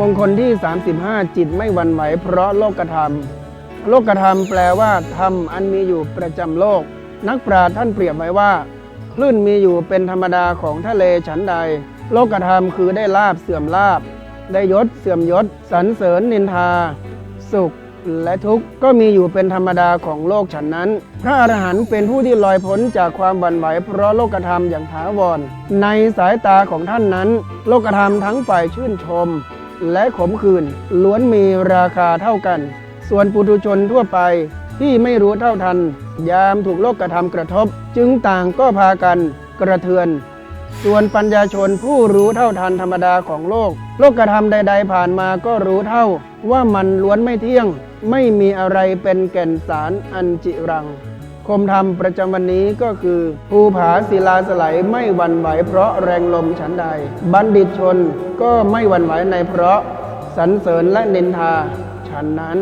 มงคลที่ 35 จิตไม่หวั่นไหวเพราะโลกธรรม โลกธรรมแปลว่าธรรมอันมีอยู่ประจำโลก นักปราชญ์ท่านเปรียบไว้ว่าคลื่นมีอยู่เป็นธรรมดาของทะเลฉันใด โลกธรรมคือได้ลาบเสื่อมลาบ ได้ยศเสื่อมยศสรรเสริญนินทา สุขและทุกข์ก็มีอยู่เป็นธรรมดาของโลกฉันนั้น พระอรหันต์เป็นผู้ที่ลอยพ้นจากความหวั่นไหวเพราะโลกธรรมอย่างถาวร ในสายตาของท่านนั้น โลกธรรมทั้งฝ่ายชื่นชม และขมขื่นล้วนมีราคาเท่ากัน ส่วนปุถุชนทั่วไปที่ไม่รู้เท่าทัน ยามถูกโลกธรรมกระทบ จึงต่างก็พากันกระเทือน ส่วนปัญญาชนผู้รู้เท่าทันธรรมดาของโลก โลกธรรมใด ๆ ผ่านมาก็รู้เท่า ว่ามันล้วนไม่เที่ยง ไม่มีอะไรเป็นแก่นสารอันจิรัง คมธรรมประจำวันนี้ก็คือภูผาศิลาสไลดไม่หวั่นไหวเพราะแรงลมฉันใด บัณฑิตชนก็ไม่หวั่นไหวในเพราะสรรเสริญและนินทาฉันนั้น